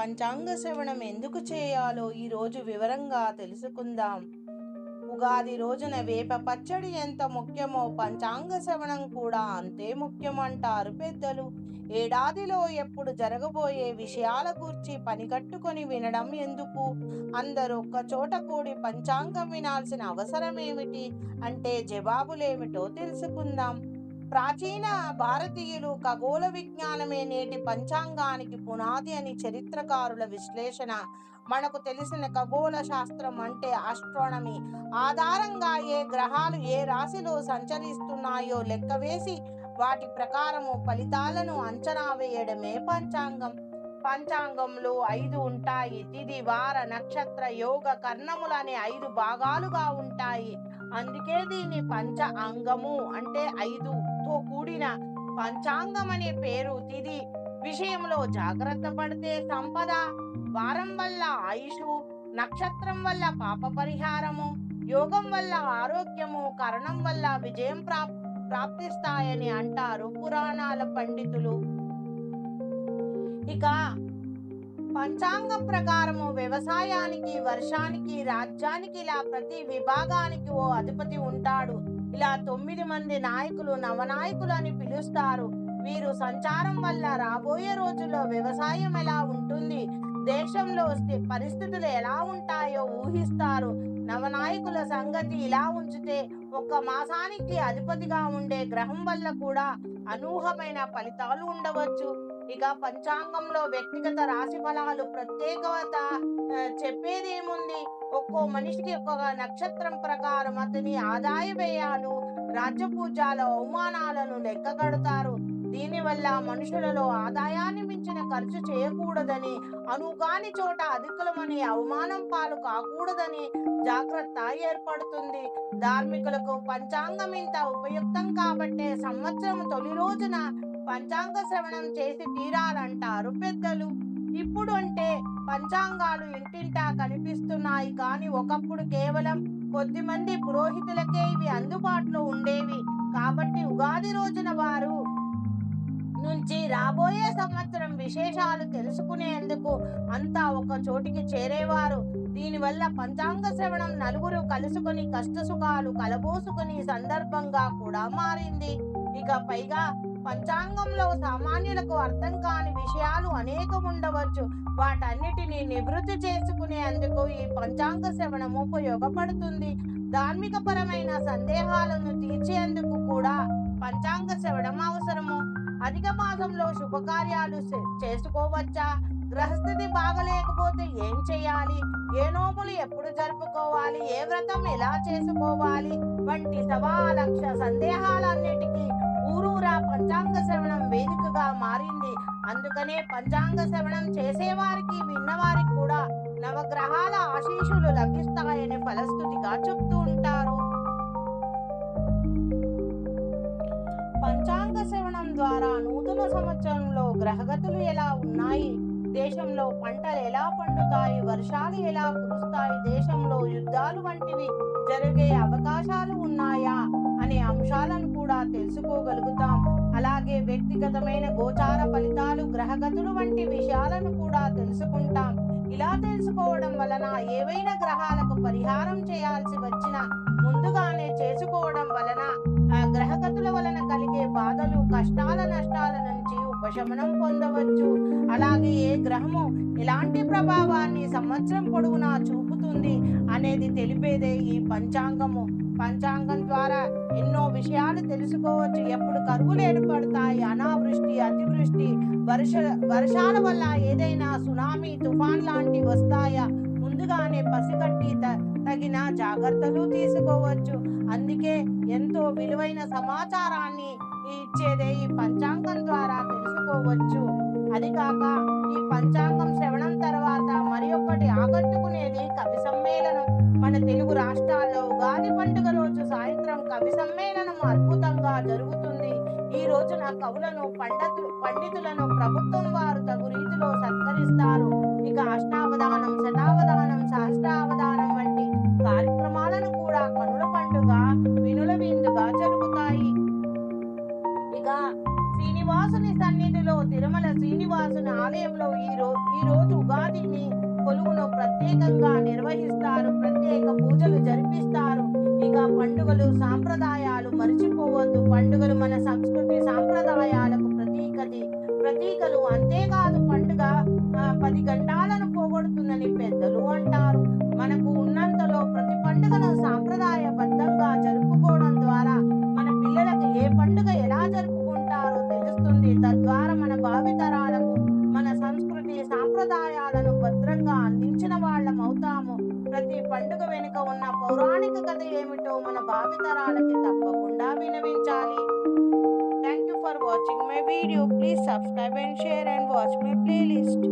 పంచాంగ శ్రవణం ఎందుకు చేయాలో ఈరోజు వివరంగా తెలుసుకుందాం. ఉగాది రోజున వేప పచ్చడి ఎంత ముఖ్యమో పంచాంగ శ్రవణం కూడా అంతే ముఖ్యమంటారు పెద్దలు. ఏడాదిలో ఎప్పుడు జరగబోయే విషయాల గూర్చి పనికట్టుకొని వినడం ఎందుకు? అందరూ ఒక్క చోట కూడి పంచాంగం వినాల్సిన అవసరం ఏమిటి అంటే జవాబులేమిటో తెలుసుకుందాం. ప్రాచీన భారతీయులు ఖగోళ విజ్ఞానమే నేటి పంచాంగానికి పునాది అని చరిత్రకారుల విశ్లేషణ. మనకు తెలిసిన ఖగోళ శాస్త్రం అంటే ఆస్ట్రానమీ. ఆధారంగా ఏ గ్రహాలు ఏ రాశిలో సంచరిస్తున్నాయో లెక్కవేసి వాటి ప్రకారము ఫలితాలను అంచనా వేయడమే పంచాంగం. పంచాంగంలో ఐదు ఉంటాయి. తిది వార నక్షత్ర యోగ కర్ణములు అనే ఐదు భాగాలుగా ఉంటాయి. అందుకే దీన్ని పంచ అంగము అంటే ఐదు. తో కూడిన పంచాంగం అనే పేరు తిది. విషయంలో జాగ్రత్త పడితే సంపద వారం వల్ల ఆయుషు నక్షత్రం వల్ల పాప పరిహారము యోగం వల్ల ఆరోగ్యము కరణం వల్ల విజయం ప్రాప్ ప్రాప్తిస్తాయని అంటారు పురాణాల పండితులు. ఇక పంచాంగం ప్రకారము వ్యవసాయానికి వర్షానికి రాజ్యానికి ఇలా ప్రతి విభాగానికి ఓ అధిపతి ఉంటాడు. ఇలా తొమ్మిది మంది నాయకులు నవనాయకులు అని పిలుస్తారు. వీరు సంచారం వల్ల రాబోయే రోజుల్లో వ్యవసాయం ఎలా ఉంటుంది? దేశంలో వస్తే పరిస్థితులు ఎలా ఉంటాయో ఊహిస్తారు. నవనాయకుల సంగతి ఇలా ఉంచితే ఒక్క మాసానికి అధిపతిగా ఉండే గ్రహం వల్ల కూడా అనూహమైన ఫలితాలు ఉండవచ్చు. ఇక పంచాంగంలో వ్యక్తిగత రాశి ఫలాలు ప్రత్యేకత చెప్పేదేముంది? ఒక్కో మనిషికి ఒక్కొక్క నక్షత్రం ప్రకారం అతని ఆదాయ వ్యయాలు రాజ్యపూజాల అవమానాలను లెక్క కడతారు దీనివల్ల మనుషులలో ఆదాయాన్ని మించిన ఖర్చు చేయకూడదని అనుగాని చోట అధికులమని అవమానం పాలు కాకూడదని జాగ్రత్త ఏర్పడుతుంది. ధార్మికులకు పంచాంగం ఇంత ఉపయుక్తం కాబట్టే సంవత్సరం తొలి రోజున పంచాంగ శ్రవణం చేసి తీరాలంటారు పెద్దలు. ఇప్పుడు అంటే పంచాంగాలు ఇంటింటా కనిపిస్తున్నాయి. కానీ ఒకప్పుడు కేవలం కొద్దిమంది పురోహితులకే ఇవి అందుబాటులో ఉండేవి. కాబట్టి ఉగాది రోజున వారు నుంచి రాబోయే సంవత్సరం విశేషాలు తెలుసుకునేందుకు అంతా ఒక చోటికి చేరేవారు. దీనివల్ల పంచాంగ శ్రవణం నలుగురు కలుసుకుని కష్టసుఖాలు కలబోసుకుని సందర్భంగా కూడా మారింది. ఇక పైగా పంచాంగంలో సామాన్యులకు అర్థం కాని విషయాలు అనేకం ఉండవచ్చు వాటన్నిటిని నివృత్తి చేసుకునేందుకు ఈ పంచాంగ శ్రవణం ఉపయోగపడుతుంది. ధార్మిక పరమైన సందేహాలను తీర్చేందుకు కూడా పంచాంగ శ్రవణం అవసరము. అధిక మాసంలో శుభకార్యాలు చేసుకోవచ్చా? గ్రహస్థితి బాగలేకపోతే ఏం చేయాలి? ఏ నోములు ఎప్పుడు జరుపుకోవాలి? ఏ వ్రతం ఎలా చేసుకోవాలి? వంటి సవా లక్ష సందేహాలన్నిటికీ ఊరూరా పంచాంగ శ్రవణం వేదికగా మారింది. అందుకనే పంచాంగ శ్రవణం చేసేవారికి విన్నవారికి కూడా నవగ్రహాల ఆశీషులు లభిస్తాయని ఫలస్థుతిగా చెప్తూ ఉంటారు. పంచాంగ శ్రవణం ద్వారా నూతన సంవత్సరంలో గ్రహగతులు ఎలా ఉన్నాయి? దేశంలో పంటలు ఎలా పండుతాయి? వర్షాలు ఎలా కురుస్తాయి? దేశంలో యుద్ధాలు వంటివి జరిగే అవకాశాలు ఉన్నాయా? అంశాలను కూడా తెలుసుకోగలుగుతాం. అలాగే వ్యక్తిగతమైన గోచార ఫలితాలు గ్రహగతులు వంటి విషయాలను కూడా తెలుసుకుంటాం. ఇలా తెలుసుకోవడం వలన ఏవైనా గ్రహాలకు పరిహారం చేయాల్సి వచ్చిన ముందుగానే చేసుకోవడం వలన ఆ గ్రహగతుల వలన కలిగే బాధలు కష్టాల నష్టాల నుంచి ఉపశమనం పొందవచ్చు. అలాగే ఏ గ్రహము ఎలాంటి ప్రభావాన్ని సంవత్సరం పొడవునా చూపుతుంది అనేది తెలిపేదే ఈ పంచాంగము. పంచాంగం ద్వారా ఎన్నో విషయాలు తెలుసుకోవచ్చు. ఎప్పుడు కరువులు ఏర్పడతాయి అనావృష్టి అతివృష్టి వర్ష వర్షాల వల్ల ఏదైనా సునామీ తుఫాన్ లాంటివి వస్తాయా? ముందుగానే పసిగట్టి తగిన జాగ్రత్తలు తీసుకోవచ్చు. అందుకే ఎంతో విలువైన సమాచారాన్ని ఇచ్చేదే ఈ పంచాంగం ద్వారా తెలుసుకోవచ్చు. అది కాక ఈ పంచాంగం శ్రవణం తర్వాత మరి ఒకటి ఆకట్టుకునేది కవి సమ్మేళనం. మన తెలుగు రాష్ట్రాలు కవి సమ్మేళనం అద్భుతంగా జరుగుతుంది. ఈ రోజున కవులను పండితు పండితులను ప్రభుత్వం వారు తగు రీతిలో సత్కరిస్తారు. ఇక అష్టావధానం శతావధానం శాస్త్రావధానం వంటి కార్యక్రమాలను కూడా కనుల పండుగ వినుల విందుగా జరుగుతాయి. ఇక శ్రీనివాసుని సన్నిధిలో తిరుమల శ్రీనివాసుని ఆలయంలో ఈ రోజు ఈ రోజు ఉగాదిని కొలువును ప్రత్యేకంగా నిర్వహిస్తారు ప్రత్యేక పూజలు జరిపిస్తారు. ఇక పండుగలు సాంప్రదాయాలు మర్చిపోవద్దు. పండుగలు మన సంస్కృతి సాంప్రదాయాలకు ప్రతీకది. ప్రతీకలు అంతేకాదు వాళ్ళం ప్రతి పండుగ వెనుక ఉన్న పౌరాణిక కథ ఏమిటో మన భావితరాలకి తప్పకుండా వినవించాలి. Thank you for watching my video please subscribe and share and watch my playlist